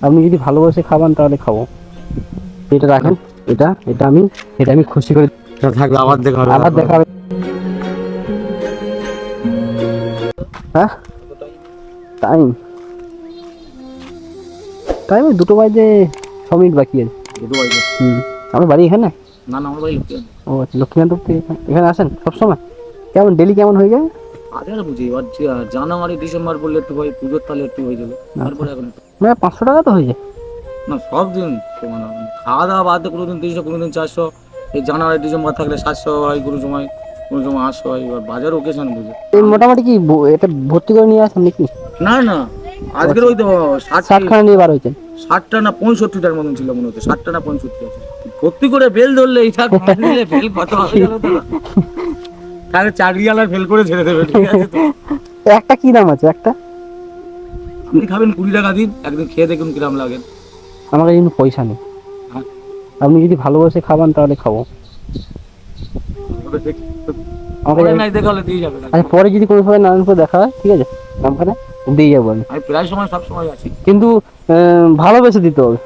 আপনি যদি ভালোবাসে খাবেন তাহলে খাব। এটা রাখেন এটা এটা আমি এটা আমি খুশি করে থাকবে আবার দেখা হবে আবার দেখা হবে। হ্যাঁ? টাইম টাইম দুটো বাজে ছ মিনিট বাকি আছে। দুটো বাজে। হুম। আমার বাড়ি এখানে? না না আমার বাড়ি ও আচ্ছা থেকে এখানে আসেন সবসময়? কেমন ডেলি কেমন হয়ে যায়? আগে আর বুঝি এবার জানুয়ারি ডিসেম্বর বললে একটু হয় পুজোর তাহলে একটু হয়ে যাবে। তারপরে এখন মানে পাঁচশো টাকা তো হয়ে যায়। না সব দিন সমান খাওয়া দাওয়া বাদ কোনো দিন তিনশো কোনো দিন চারশো। এই জানুয়ারি ডিসেম্বর থাকলে সাতশো হয় কোনো সময় কোনো সময় আটশো হয় এবার বাজার ওকেশন বুঝে। মোটামুটি কি এটা ভর্তি করে নিয়ে আসেন নাকি? না না আজকের ওই তো ষাট ষাটখানা নিয়ে বার হয়েছেন। ষাটটা না পঁয়ষট্টিটার মতন ছিল মনে হচ্ছে ষাটটা না পঁয়ষট্টি আছে। ভর্তি করে বেল ধরলে এইটা ফেল কত? তাহলে চাকরিওয়ালা ফেল করে ছেড়ে দেবে ঠিক আছে তো? একটা কি দাম আছে? একটা? আপনি খাবেন কুড়ি টাকা দিন একদিন খেয়ে দেখুন কিরাম লাগে। আমার কাছে কিন্তু পয়সা নেই। হ্যাঁ। আপনি যদি ভালোবাসে খাবেন তাহলে খাব। আমাকে নাই দিয়ে আচ্ছা পরে যদি কোনো সময় নারায়ণপুর দেখা হয় ঠিক আছে? নামখানে দিয়ে যাব আমি। আমি প্রায় সময় সব সময় আছি। কিন্তু ভালোবেসে দিতে হবে।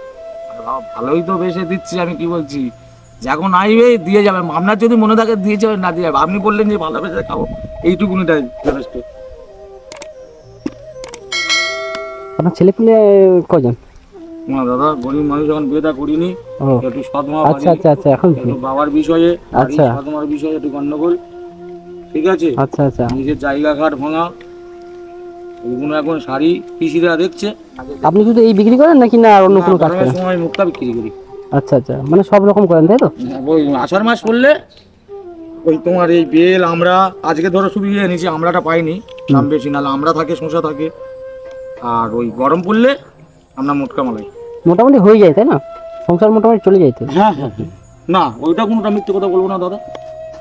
ভালোই তো বেশি দিচ্ছি আমি কি বলছি? যখন আইবে দিয়ে যাবে। আপনার যদি মনে থাকে দিয়ে যাবে না দিয়ে যাবে। আপনি বললেন যে ভালোবেসে খাব। এইটুকুনিটাই যথেষ্ট আপনার ছেলে পেলে কজন? না দাদা গরিব মানুষ যখন বিয়েটা করিনি একটু সদমা আচ্ছা আচ্ছা আচ্ছা এখন একটু বাবার বিষয়ে আচ্ছা। সদমার বিষয়ে একটু গন্ডগোল ঠিক আছে? আচ্ছা আচ্ছা। নিজের জায়গা ঘাট ভাঙা এখন শাড়ি পিসিরা দেখছে। আপনি শুধু এই বিক্রি করেন নাকি না আর অন্য কোনো কাজ করেন? সময় মুক্তা বিক্রি করি। আচ্ছা আচ্ছা। মানে সব রকম করেন তাই তো? ওই আষাঢ় মাস পড়লে ওই তোমার এই বেল আমরা আজকে ধরো শুধু ইয়ে নিয়েছি আমরাটা পাইনি। দাম বেশি নাহলে আমরা থাকে শসা থাকে। আর ওই গরম পড়লে আমরা মোটকা মালাই। মোটামুটি হয়ে যায় তাই না? সংসার মোটামুটি চলে যায় তো? হ্যাঁ হ্যাঁ না ওইটা কোনোটা মিথ্যে কথা বলব না দাদা।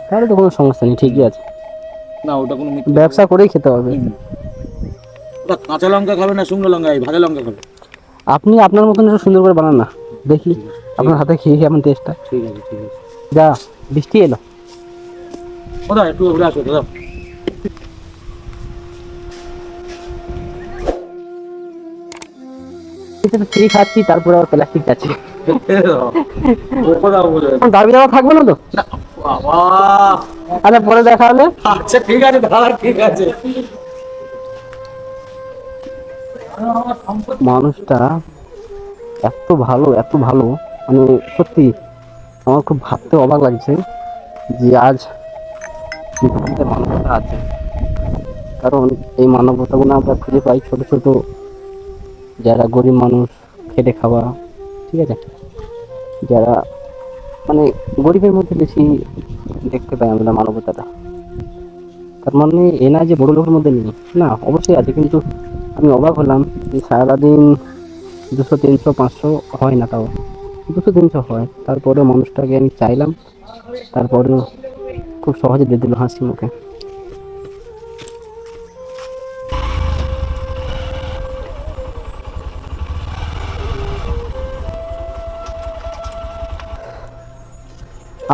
তাহলে তো কোনো সমস্যা নেই ঠিকই আছে। না ওটা কোনো মিথ্যে ব্যবসা করেই খেতে হবে। ওটা কাঁচা লঙ্কা খাবে না শুকনো লঙ্কা এই ভাজা লঙ্কা খাবে। আপনি আপনার মতন একটু সুন্দর করে বানান না। দেখি। আপনার হাতে খেয়ে কেমন টেস্টটা ঠিক আছে ঠিক আছে। যা বৃষ্টি এলো। দাদা একটু ঘুরে আসো দাদা। ফ্রি খাচ্ছি তারপরে আবার প্লাস্টিক যাচ্ছে ও কথা বলে দাবি দাওয়া থাকবে না তো? আচ্ছা পরে দেখা হলে। আচ্ছা ঠিক আছে দাদা ঠিক আছে। মানুষটা এত ভালো এত ভালো। মানে সত্যি আমার খুব ভাবতে অবাক লাগছে যে আজ পৃথিবীতে মানবতা আছে। কারণ এই মানবতাগুলো আমরা খুঁজে পাই ছোট ছোট যারা গরিব মানুষ, খেটে খাওয়া, ঠিক আছে? যারা মানে গরিবের মধ্যে বেশি দেখতে পাই আমরা মানবতাটা। তার মানে এ না যে বড় লোকের মধ্যে নেই। না, অবশ্যই আছে, কিন্তু আমি অবাক হলাম যে সারাদিন দুশো, তিনশো, পাঁচশো হয় না তাও। দুশো তিনশো হয়। তারপরেও মানুষটাকে আমি চাইলাম। তারপরেও খুব সহজে দিয়ে দিল হাসি মুখে।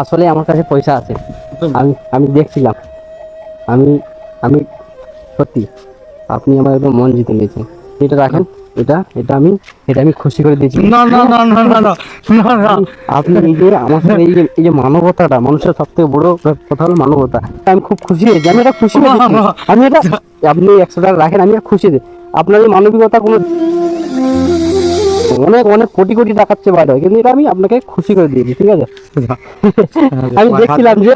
আসলে আমার কাছে পয়সা আছে। আমি আমি দেখছিলাম। আমি আমি সত্যি আপনি আমার একদম মন জিতে নিয়েছেন। এটা রাখেন। এটা এটা আমি এটা আমি খুশি করে দিয়েছি। আপনি এই যে এই যে এই যে মানবতাটা মানুষের সব থেকে বড় কথা হলো মানবতা। আমি খুব খুশি হয়েছি আমি এটা খুশি আমি এটা আপনি একশো টাকা রাখেন আমি খুশি আপনার এই মানবিকতা কোনো অনেক অনেক কোটি কোটি টাকাচ্ছে বাইরে কিন্তু এটা আমি আপনাকে খুশি করে দিয়েছি ঠিক আছে? আমি দেখছিলাম যে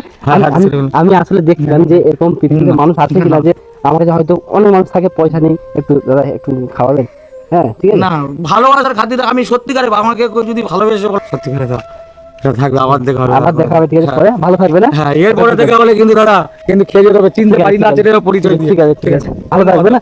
আমি আসলে দেখছিলাম যে এরকম পৃথিবীতে মানুষ আছে কিনা যে আমার কাছে হয়তো অনেক মানুষ থাকে পয়সা নেই একটু দাদা একটু খাওয়াবেন হ্যাঁ ঠিক আছে। না ভালোবাসার খাতিরে আমি সত্যিকারে আমাকে যদি ভালোবেসে সত্যিকারে দাও থাকবে আবার দেখা হবে। আবার দেখা হবে ঠিক আছে পরে। ভালো থাকবে না? হ্যাঁ এরপরে দেখা হলে কিন্তু দাদা কিন্তু খেয়ে যেতে হবে চিনতে পারি না পরিচয় ঠিক আছে ঠিক আছে। ভালো থাকবে না?